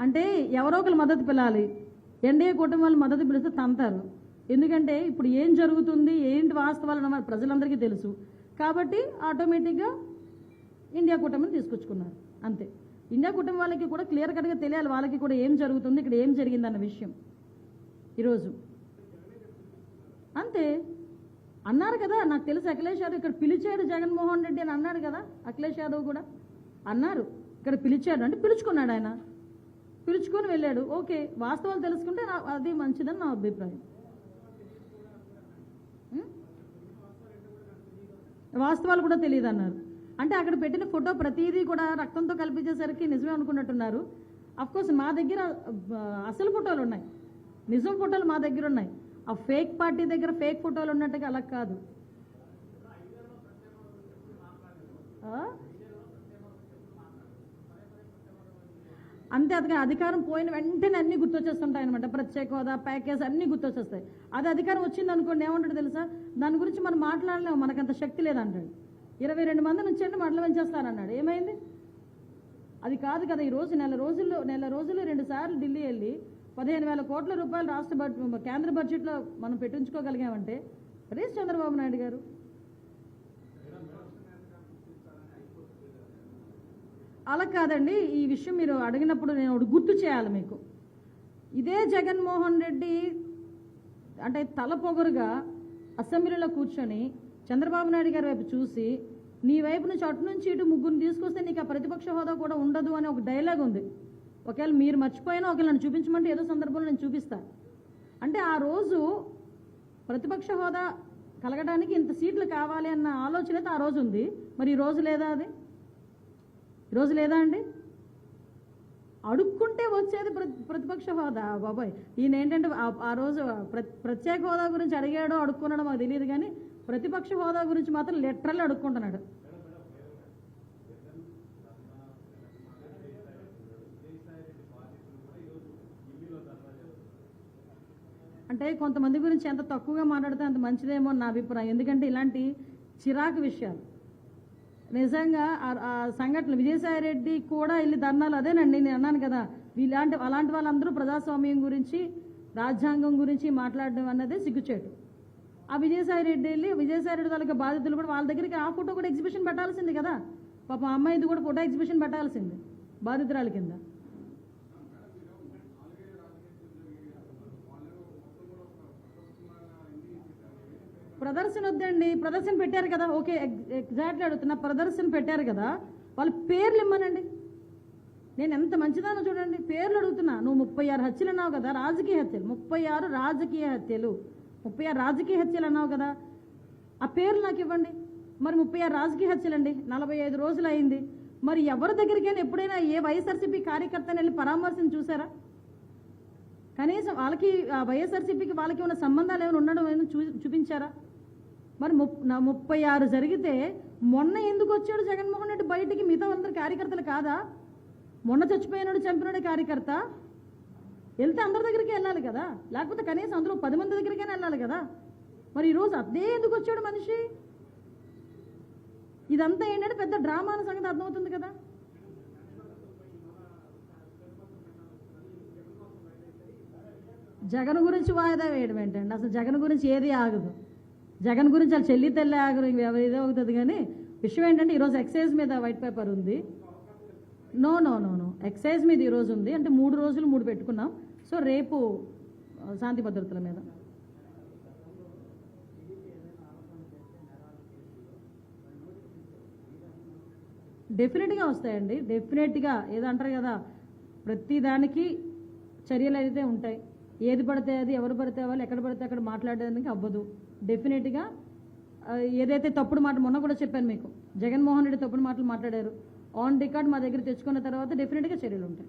అంటే ఎవరో ఒకరు మద్దతు పిలాలి. ఎన్డీఏ కుటుంబాలు మద్దతు పిలిస్తే తంతారు. ఎందుకంటే ఇప్పుడు ఏం జరుగుతుంది ఏంటి వాస్తవాలు అన్నమాట ప్రజలందరికీ తెలుసు. కాబట్టి ఆటోమేటిక్గా ఇండియా కూటమిని తీసుకొచ్చుకున్నారు. అంతే. ఇండియా కూటమి వాళ్ళకి కూడా క్లియర్ కట్గా తెలియాలి వాళ్ళకి కూడా ఏం జరుగుతుంది ఇక్కడ ఏం జరిగిందన్న విషయం. ఈరోజు. అంతే. అన్నారు కదా నాకు తెలుసు అఖిలేష్ యాదవ్ ఇక్కడ పిలిచాడు జగన్మోహన్ రెడ్డి అని అన్నాడు కదా అఖిలేష్ యాదవ్ కూడా. అన్నారు. ఇక్కడ పిలిచాడు అంటే పిలుచుకున్నాడు ఆయన. పిలుచుకొని వెళ్ళాడు. ఓకే వాస్తవాలు తెలుసుకుంటే అది మంచిదని నా అభిప్రాయం. వాస్తవాలు కూడా తెలియదు అన్నారు అంటే అక్కడ పెట్టిన ఫోటో ప్రతిదీ కూడా రక్తంతో కల్పించేసరికి నిజమే అనుకున్నట్టున్నారు. కోర్స్ మా దగ్గర అసలు ఫోటోలు ఉన్నాయి. నిజం ఫోటోలు మా దగ్గర ఉన్నాయి. ఆ ఫేక్ పార్టీ దగ్గర ఫేక్ ఫోటోలు ఉన్నట్టుగా అలా కాదు. అంతే అదిగా అధికారం పోయిన వెంటనే అన్ని గుర్తొచ్చేస్తుంటాయి అనమాట ప్రత్యేక హోదా ప్యాకేజ్ అన్ని గుర్తొచ్చేస్తాయి. అది అధికారం వచ్చింది అనుకోండి ఏమంటాడు తెలుసా? దాని గురించి మనం మాట్లాడలేము మనకంత శక్తి లేదంటాడు. ఇరవై రెండు మంది నుంచి అంటే మడల పెంచేస్తారన్నాడు ఏమైంది? అది కాదు కదా ఈ రోజు నెల రోజుల్లో నెల రోజుల్లో రెండు సార్లు ఢిల్లీ వెళ్ళి పదిహేను వేల కోట్ల రూపాయలు రాష్ట్ర బడ్జెట్ కేంద్ర బడ్జెట్లో మనం పెట్టించుకోగలిగామంటే అదే చంద్రబాబు నాయుడు గారు అలా కాదండి ఈ విషయం మీరు అడిగినప్పుడు నేను ఒకటి గుర్తు చేయాలి మీకు. ఇదే జగన్మోహన్ రెడ్డి అంటే తల పొగరుగా అసెంబ్లీలో కూర్చొని చంద్రబాబు నాయుడు గారి వైపు చూసి నీ వైపు నుంచి అటు నుంచి ఇటు ముగ్గురిని తీసుకొస్తే నీకు ఆ ప్రతిపక్ష హోదా కూడా ఉండదు అనే ఒక డైలాగ్ ఉంది. ఒకవేళ మీరు మర్చిపోయినా ఒకవేళ నన్ను చూపించమంటే ఏదో సందర్భంలో నేను చూపిస్తా. అంటే ఆ రోజు ప్రతిపక్ష హోదా కలగడానికి ఇంత సీట్లు కావాలి అన్న ఆలోచన అయితే ఆ రోజు ఉంది. మరి ఈ రోజు లేదా అది? ఈరోజు లేదా అండి? అడుక్కుంటే వచ్చేది ప్రతిపక్ష హోదా. బాబాయ్. ఈయన ఏంటంటే ఆ- రోజు ప్ర- ప్రత్యేక హోదా గురించి అడిగాడో అడుక్కున్నాడో మాకు తెలియదు కానీ ప్రతిపక్ష హోదా గురించి మాత్రం లిటరల్ అడుక్కుంటున్నాడు. అంటే కొంతమంది గురించి ఎంత తక్కువగా మాట్లాడితే అంత మంచిదేమో నా అభిప్రాయం. ఎందుకంటే ఇలాంటి చిరాకు విషయాలు. నిజంగా ఆ- సంఘటన విజయసాయి రెడ్డి కూడా వెళ్ళి ధర్నాలు అదేనండి నేను అన్నాను కదా. ఇలాంటి అలాంటి వాళ్ళందరూ ప్రజాస్వామ్యం గురించి రాజ్యాంగం గురించి మాట్లాడడం అన్నది సిగ్గుచేటు. ఆ విజయసాయి రెడ్డి వెళ్ళి విజయసాయి రెడ్డి వాళ్ళకి బాధితులు కూడా వాళ్ళ దగ్గరికి ఆ ఫోటో కూడా ఎగ్జిబిషన్ పెట్టాల్సింది కదా. పాప అమ్మాయిది కూడా ఫోటో ఎగ్జిబిషన్ పెట్టాల్సింది బాధితురాల కింద. ప్రదర్శన వద్దండి ప్రదర్శన పెట్టారు కదా. ఓకే ఎగ్- ఎగ్జాక్ట్లీ అడుగుతున్నా. ప్రదర్శన పెట్టారు కదా. వాళ్ళ పేర్లు ఇమ్మనండి. నేను ఎంత మంచిదానో చూడండి. పేర్లు అడుగుతున్నా. నువ్వు ముప్పై ఆరు హత్యలు అన్నావు కదా. రాజకీయ హత్యలు. ముప్పై ఆరు రాజకీయ హత్యలు. ముప్పై ఆరు రాజకీయ హత్యలు అన్నావు కదా. ఆ పేర్లు నాకు ఇవ్వండి. మరి ముప్పై ఆరు రాజకీయ హత్యలండి. నలభై ఐదు రోజులు అయింది. మరి ఎవరి దగ్గరికైనా ఎప్పుడైనా ఏ వైఎస్ఆర్సీపీ కార్యకర్తని వెళ్ళి పరామర్శం చూసారా? కనీసం వాళ్ళకి ఆ వైఎస్ఆర్సీపీకి వాళ్ళకి ఉన్న సంబంధాలు ఏమైనా ఉండడం ఏమైనా చూ చూపించారా? మరి ముప్ నా ముప్పై ఆరు జరిగితే మొన్న ఎందుకు వచ్చాడు జగన్మోహన్ రెడ్డి బయటికి? మిగతా అందరు కార్యకర్తలు కాదా? మొన్న చచ్చిపోయినాడు చంపినాడు కార్యకర్త? వెళ్తే అందరి దగ్గరికి వెళ్ళాలి కదా? లేకపోతే కనీసం అందులో పది మంది దగ్గరికైనా వెళ్ళాలి కదా? మరి ఈరోజు అదే ఎందుకు వచ్చాడు మనిషి? ఇదంతా ఏంటంటే పెద్ద డ్రామా అనే సంగతి అర్థమవుతుంది కదా? జగన్ గురించి వాయిదా వేయడం ఏంటండి? అసలు జగన్ గురించి ఏది ఆగదు. జగన్ గురించి వాళ్ళ చెల్లి తెల్లి ఆగరు ఎవరు అవుతుంది కానీ విషయం ఏంటంటే ఈరోజు ఎక్సైజ్ మీద వైట్ పేపర్ ఉంది. No no no no. Excise మీద ఈరోజు ఉంది. అంటే మూడు రోజులు మూడు పెట్టుకున్నాం. సో రేపు శాంతి భద్రతల మీద. డెఫినెట్గా వస్తాయండి. డెఫినెట్గా ఏదో అంటారు కదా ప్రతిదానికి చర్యలు అయితే ఉంటాయి ఏది పడితే అది ఎవరు పడితే వాళ్ళు ఎక్కడ పడితే అక్కడ మాట్లాడడానికి అవ్వదు. డెఫినెట్గా ఏదైతే తప్పుడు మాట మొన్న కూడా చెప్పాను మీకు. జగన్మోహన్ రెడ్డి తప్పుడు మాటలు మాట్లాడారు. ఆన్ రికార్డ్ మా దగ్గర తెచ్చుకున్న తర్వాత డెఫినెట్గా చర్యలు ఉంటాయి.